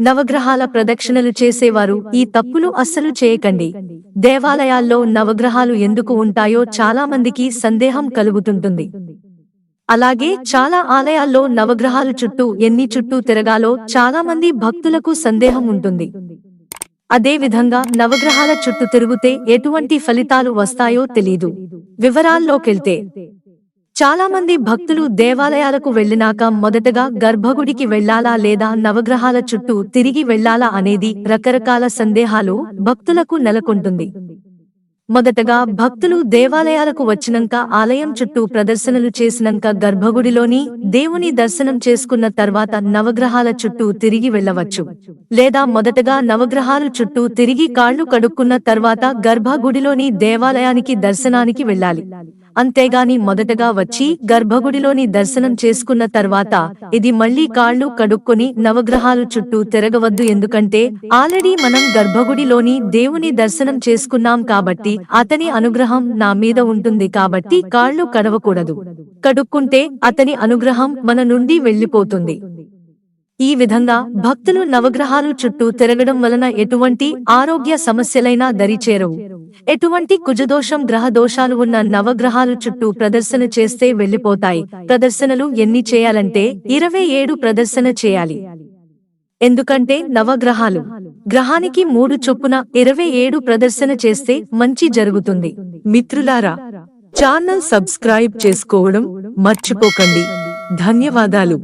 నవగ్రహాల ప్రదక్షిణలు చేసేవారు. ఈ తప్పులు అస్సలు చేయకండి. దేవాలయాల్లో నవగ్రహాలు ఎందుకు ఉంటాయో చాలా మందికి సందేహం కలుగుతుంటుంది. అలాగే చాలా ఆలయాల్లో నవగ్రహాలు చుట్టూ ఎన్ని చుట్టూ తిరగాలో చాలా మంది భక్తులకు సందేహం ఉంటుంది. అదే విధంగా నవగ్రహాల చుట్టూ తిరుగుతే ఎటువంటి ఫలితాలు వస్తాయో తెలీదు. వివరాల్లోకెళ్తే చాలా మంది భక్తులు దేవాలయాలకు వెళ్ళినాక మొదటగా గర్భగుడికి వెళ్ళాలా లేదా నవగ్రహాల చుట్టూ తిరిగి వెళ్ళాలా అనేది రకరకాల సందేహాలు భక్తులకు నెలకొంటుంది. మొదటగా భక్తులు దేవాలయాలకు వచ్చినంక ఆలయం చుట్టూ ప్రదర్శనలు చేసినంక గర్భగుడిలోని దేవుని దర్శనం చేసుకున్న తర్వాత నవగ్రహాల చుట్టూ తిరిగి వెళ్ళవచ్చు. లేదా మొదటగా నవగ్రహాల చుట్టూ తిరిగి కాళ్ళు కడుక్కున్న తర్వాత గర్భగుడిలోని దేవాలయానికి దర్శనానికి వెళ్ళాలి. అంతేగాని మొదటగా వచ్చి గర్భగుడిలోని దర్శనం చేసుకున్న తర్వాత ఇది మళ్ళీ కాళ్ళు కడుక్కొని నవగ్రహాలు చుట్టూ తిరగవద్దు ఎందుకంటే ఆల్రెడీ మనం గర్భగుడిలోని దేవుని దర్శనం చేసుకున్నాం కాబట్టి అతని అనుగ్రహం నా మీద ఉంటుంది కాబట్టి కాళ్ళు కడవకూడదు. కడుక్కుంటే అతని అనుగ్రహం మన నుండి వెళ్ళిపోతుంది ఈ విధంగా భక్తులు నవగ్రహాలు చుట్టూ తిరగడం వలన ఎటువంటి ఆరోగ్య సమస్యలైనా దరిచేరవు. ఎటువంటి కుజదోషం గ్రహ దోషాలు ఉన్న నవగ్రహాలు చుట్టూ ప్రదర్శన చేస్తే వెళ్ళిపోతాయి ప్రదర్శనలు ఎన్ని చేయాలంటే ఇరవై ఏడు ప్రదర్శన చేయాలి. ఎందుకంటే నవగ్రహాలు గ్రహానికి మూడు చొప్పున ఇరవై ఏడు ప్రదర్శన చేస్తే మంచి జరుగుతుంది. మిత్రులారా ఛానల్ సబ్స్క్రైబ్ చేసుకోవడం మర్చిపోకండి. ధన్యవాదాలు.